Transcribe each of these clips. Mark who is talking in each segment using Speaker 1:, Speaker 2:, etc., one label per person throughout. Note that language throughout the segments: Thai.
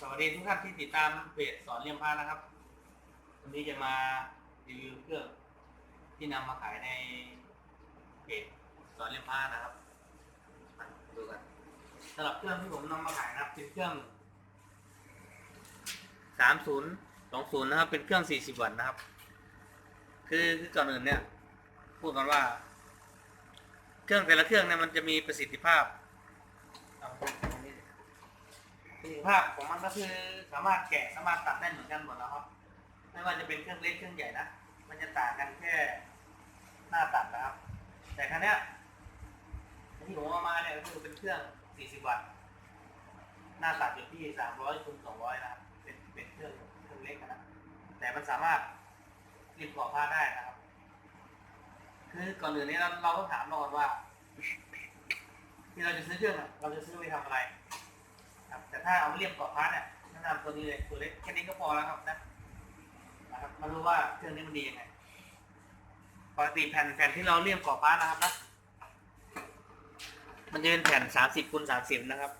Speaker 1: สวัสดีทุกท่านที่ติดตามเพจสอนเรียมพานะครับ วันนี้จะมารีวิวเครื่องที่นำมาขายในเพจสอนเรียมพานะครับมาดูกันสำหรับเครื่องที่ผมนำมาขายนะครับ เป็นเครื่อง3020นะครับ เป็นเครื่อง40วัตต์นะครับ คือคือก่อนอื่นเนี่ยพูดกันว่า เครื่องแต่ละเครื่องเนี่ยมันจะมีประสิทธิภาพ ประสิทธิภาพของมันก็คือสามารถแกะสามารถตัดได้เหมือนกันหมดแล้วครับ ไม่ว่าจะเป็นเครื่องเล็กเครื่องใหญ่นะ มันจะต่างกันแค่หน้าตัดนะครับ แต่ครั้งนี้ยที่ผมเอามาเนี่ยก็คือเป็นเครื่อง 40 วัตต์ หน้าตัดอยู่ที่ 300คูณ200 นะครับ เป็นเป็นเครื่องเครื่องเล็กนะแต่มันสามารถรีบก่อผ้าได้นะครับ คือก่อนอื่นนี้เราเราต้องถามเราก่อนว่า ที่เราจะซื้อเครื่องอะเราจะซื้อไปทำอะไร แต่ถ้าเอาเรียบกรอบพาร์ทเนี่ยแนะนำตัวนี้เลยตัวเล็กแค่นี้ก็พอแล้วครับนะนะครับมาดูว่าเครื่องนี้มันดียังไงปกติแผ่นแผ่นที่เราเรียบกรอบพาร์ทนะครับนะมันจะเป็นแผ่นสามสิบคูณสามสิบนะครับ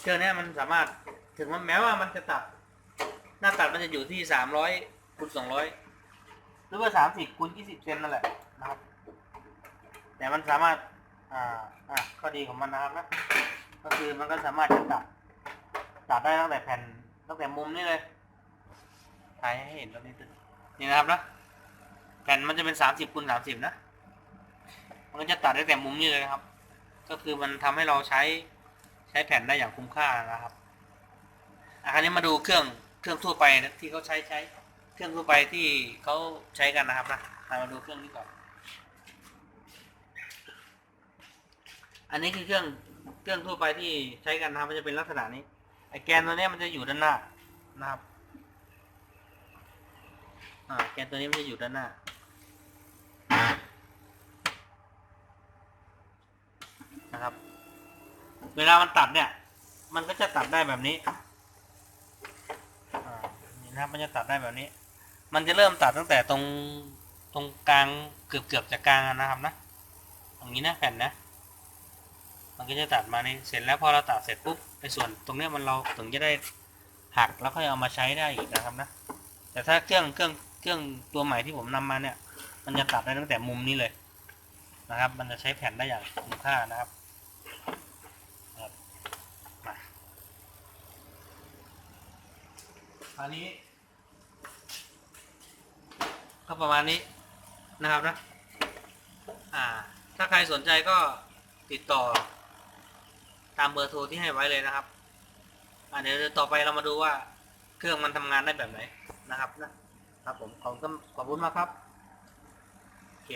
Speaker 1: เครื่องนี้มันสามารถถึงแม้ว่ามันจะตัด หน้าตัดมันจะอยู่ที่สามร้อยคูณสองร้อยหรือว่าสามสิบคูณยี่สิบเซนนั่นแหละนะครับ แต่มันสามารถ อ่า อะข้อดีของมันนะครับนะ ก็คือมันก็สามารถจะตัด ตัดได้ตั้งแต่แผ่นตั้งแต่มุมนี้เลยถ่ายให้เห็นตรงนี้ตึนี่นะครับนะแผ่นมันจะเป็นสามสิบคูณสามสิบนะ มันก็จะตัดได้แต่มุมนี้เลยนะครับ ก็คือมันทำให้เราใช้ใช้แผ่นได้อย่างคุ้มค่านะครับอะคราวนี้มาดูเครื่องเครื่องทั่วไปนะที่เขาใช้ใช้ เครื่องทั่วไปที่เขาใช้กันนะครับนะมาดูเครื่องนี้ก่อน อันนี้คือเครื่องเครื่องทั่วไปที่ใช้กันนะครับมันจะเป็นลักษณะนี้ไอแกนตัวนี้มันจะอยู่ด้านหน้านะครับอ่าแกนตัวนี้มันจะอยู่ด้านหน้านะครับ เวลามันตัดเนี่ย มันก็จะตัดได้แบบนี้นี่นะครับมันจะตัดได้แบบนี้ มันจะเริ่มตัดตั้งแต่ตรงตรงกลางเกือบเกือบจะกลางนะครับนะอย่างนี้นะแผ่นนะ มันก็จะตัดมานี่เสร็จแล้วพอเราตัดเสร็จปุ๊บในส่วนตรงเนี้ยมันเราถึงจะได้หักแล้วค่อยเอามาใช้ได้อีกนะครับนะแต่ถ้าเครื่องเครื่องเครื่องตัวใหม่ที่ผมนำมาเนี่ย มันจะตัดได้ตั้งแต่มุมนี้เลยนะครับ มันจะใช้แผ่นได้อย่างคุ้มค่านะครับคราอันนี้ก็ประมาณนี้นะครับนะ อ่า ถ้าใครสนใจก็ติดต่อ ตามเบอร์โทรที่ให้ไว้เลยนะครับอ่าเดี๋ยวต่อไปเรามาดูว่าเครื่องมันทำงานได้แบบไหนนะครับนะครับผมขอบคุณขอบคุณมากครับโอเค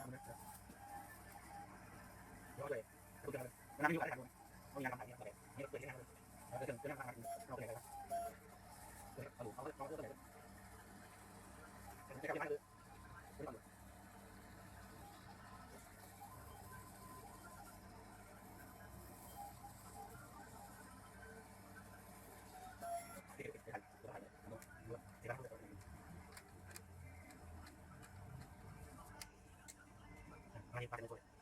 Speaker 2: ทำนะเยอะเลยดูจังเลยน้ำอยู่อะไรกันต้องยังทำอะไรเนี่ยอะไรเนี่ยเปิดที่นั่งเลยเราจะถึงจะนั่งทำเราไปไหนครับเอาเขาเขาเขาไปไหนจะกลับบ้านเลย 一把这边做。